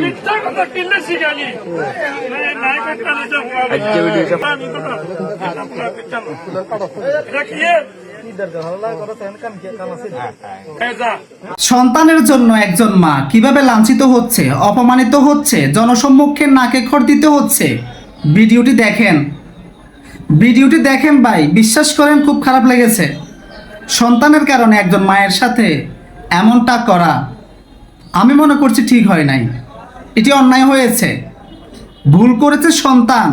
মিথ্যা কথা কিনলে শিখালি সন্তানের জন্য একজন মা কীভাবে লাঞ্ছিত হচ্ছে অপমানিত হচ্ছে জনসম্মুখে নাকে খড় দিতে হচ্ছে? ভিডিওটি দেখেন। ভিডিওটি দেখেন ভাই বিশ্বাস করেন খুব খারাপ লেগেছে। সন্তানের কারণে একজন মায়ের সাথে এমনটা করা আমি মনে করছি ঠিক হয় নাই। এটি অন্যায় হয়েছে। ভুল করেছে সন্তান,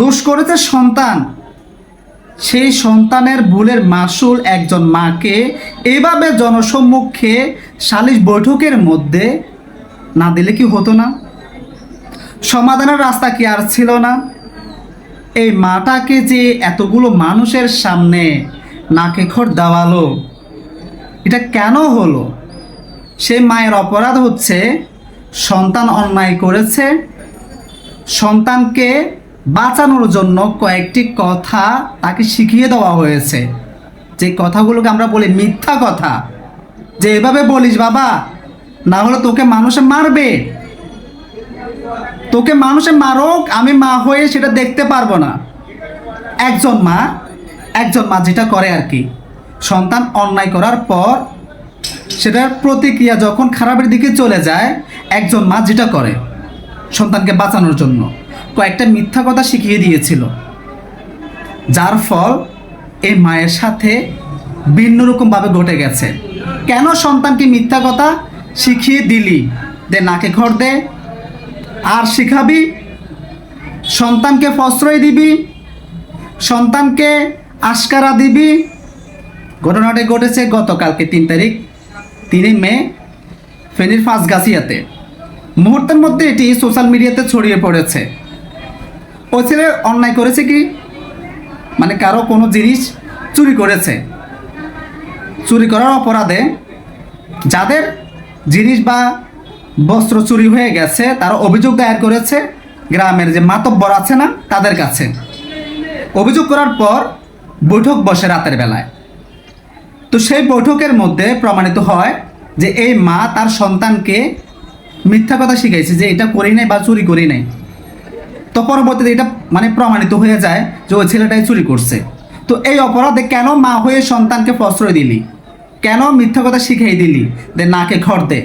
দোষ করেছে সন্তান। সেই সন্তানের ভুলের মাসুল একজন মাকে এভাবে জনসম্মুখে সালিশ বৈঠকের মধ্যে না দিলে কি হতো না? সমাধানের রাস্তা কি আর ছিল না? এই মাটাকে যে এতগুলো মানুষের সামনে নাকে খড় দেওয়ালো, এটা কেন হলো? সে মায়ের অপরাধ হচ্ছে সন্তান অন্যায় করেছে। সন্তানকে বাঁচানোর জন্য কয়েকটি কথা তাকে শিখিয়ে দেওয়া হয়েছে। যে কথাগুলোকে আমরা বলি মিথ্যা কথা। যে এভাবে বলিস, বাবা, না হলে তোকে মানুষে মারবে। তোকে মানুষে মারুক, আমি মা হয়ে সেটা দেখতে পারব না। একজন মা একজন মা যেটা করে আর কি, সন্তান অন্যায় করার পর সেটার প্রতিক্রিয়া যখন খারাপের দিকে চলে যায়, একজন মা যেটা করে, সন্তানকে বাঁচানোর জন্য, কয়েকটা মিথ্যা কথা শিখিয়ে দিয়েছিল। যার ফল এই মায়ের সাথে ভিন্ন রকমভাবে ঘটে গেছে। কেন সন্তানকে মিথ্যা কথা শিখিয়ে দিলি দে নাকে ঘর দে? আর শিখাবি? সন্তানকে প্রশ্রয় দিবি? সন্তানকে আশকারা দিবি? ঘটনাটি ঘটেছে গতকালকে তিন তারিখ তিনই মে, ফেনীর ফাঁসগাছিয়াতে। মুহূর্তের মধ্যে এটি সোশ্যাল মিডিয়াতে ছড়িয়ে পড়েছে। ও ছেলে অন্যায় করেছে কি? মানে কারও কোনো জিনিস চুরি করেছে। চুরি করার অপরাধে যাদের জিনিস বা বস্ত্র চুরি হয়ে গেছে, তারা অভিযোগ দায়ের করেছে, গ্রামের যে মাতব্বর আছে না, তাদের কাছে। অভিযোগ করার পর বৈঠক বসে রাতের বেলায়। তো সেই বৈঠকের মধ্যে প্রমাণিত হয় যে এই মা তার সন্তানকে মিথ্যা কথা শিখাইছে যে এটা করি নাই বা চুরি করি নাই। তো পরবর্তীতে এটা মানে প্রমাণিত হয়ে যায় যে ওই ছেলেটাই চুরি করছে। তো এই অপরাধে কেন মা হয়ে সন্তানকে প্রশ্রয় দিলি? কেন মিথ্যা কথা শিখিয়ে দিলি যে নাকে খড় দে?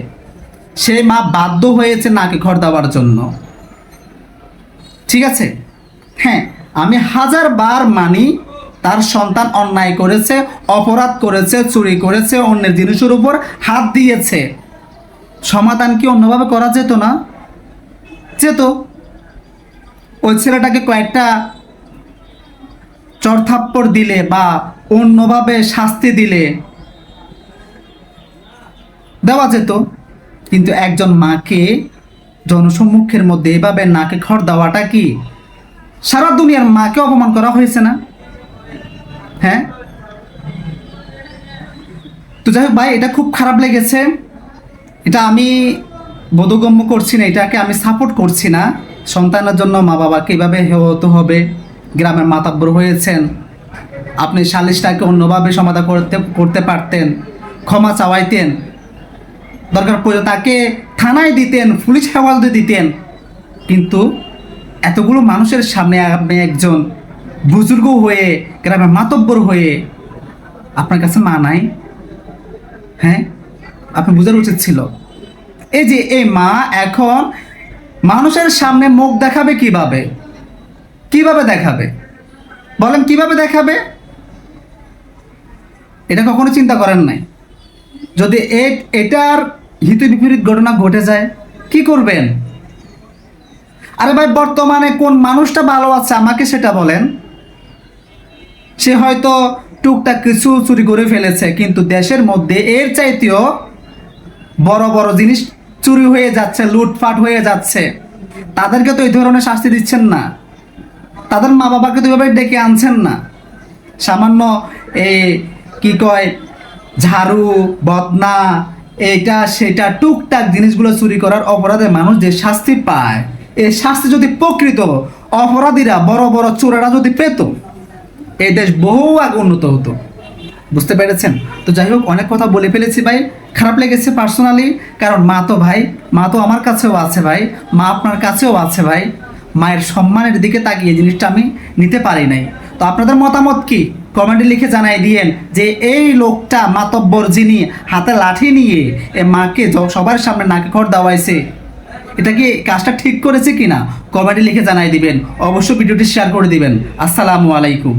সে মা বাধ্য হয়েছে নাকে খড় দেওয়ার জন্য। ঠিক আছে? হ্যাঁ আমি হাজার বার মানি তার সন্তান অন্যায় করেছে, অপরাধ করেছে, চুরি করেছে, অন্যের জিনিসের উপর হাত দিয়েছে। সমাধান কি অন্যভাবে করা যেত না? যেত। ওই ছেলেটাকে কয়েকটা চড়থাপ্পড় দিলে বা অন্যভাবে শাস্তি দিলে দেওয়া যেত। কিন্তু একজন মাকে জনসম্মুখের মধ্যে এভাবে নাকে খড় দেওয়াটা কি? সারা দুনিয়ার মাকে অপমান করা হয়েছে না? হ্যাঁ? তো যাই হোক ভাই, এটা খুব খারাপ লেগেছে। এটা আমি বোধগম্য করছি না, এটাকে আমি সাপোর্ট করছি না। সন্তানের জন্য মা বাবাকে এভাবে হতে হবে, গ্রামের মাতাব্বর হয়েছেন। আপনি সালিশটাকে অন্যভাবে সমাধান করতে করতে পারতেন, ক্ষমা চাওয়াইতেন। দরকার পড়লে তাকে থানায় দিতেন, পুলিশ হেফাজতে দিতেন। কিন্তু এতগুলো মানুষের সামনে আপনি একজন বুজুর্গ হয়ে, গ্রামের মাতব্বর হয়ে আপনার কাছে মা নাই? হ্যাঁ? আপনি বোঝার উচিত ছিল। এই যে, এই মা এখন মানুষের সামনে মুখ দেখাবে কীভাবে? কীভাবে দেখাবে? বলেন, কীভাবে দেখাবে? এটা কখনো চিন্তা করেন নাই? যদি এটার হিতে বিপরীত ঘটনা ঘটে যায়, কি করবেন? আরে ভাই, বর্তমানে কোন মানুষটা ভালো আছে আমাকে সেটা বলেন। সে হয়তো টুকটাক কিছু চুরি করে ফেলেছে, কিন্তু দেশের মধ্যে এর চাইতেও বড় বড় জিনিস চুরি হয়ে যাচ্ছে লুটপাট হয়ে যাচ্ছে। তাদেরকে তো এই ধরনের শাস্তি দিচ্ছেন না। তাদের মা বাবাকে তো এভাবে ডেকে আনছেন না। সামান্য এই কি কয়, ঝাড়ু, বদনা, এইটা, সেটা, টুকটাক জিনিসগুলো চুরি করার অপরাধে মানুষ যে শাস্তি পায় এই শাস্তি যদি প্রকৃত অপরাধীরা, বড় বড় চোরেরা যদি পেত এই দেশ বহু আগে উন্নত হতো। বুঝতে পেরেছেন? তো যাই হোক, অনেক কথা বলে ফেলেছি ভাই। খারাপ লেগেছে পার্সোনালি কারণ মা তো ভাই, মা তো আমার কাছেও আছে ভাই, মা আপনার কাছেও আছে ভাই। মায়ের সম্মানের দিকে তাকিয়ে জিনিসটা আমি নিতে পারি নাই। তো আপনাদের মতামত কি? কমেন্টে লিখে জানাই দিয়েন যে এই লোকটা মাতব্বর যিনি, হাতে লাঠি নিয়ে এ মাকে সবার সামনে নাকে খড় দাওয়াইছে। এটা কি কাজটা ঠিক করেছে কিনা? কমেন্টে লিখে জানাই দিবেন। অবশ্যই ভিডিওটি শেয়ার করে দিবেন। আসসালামু আলাইকুম।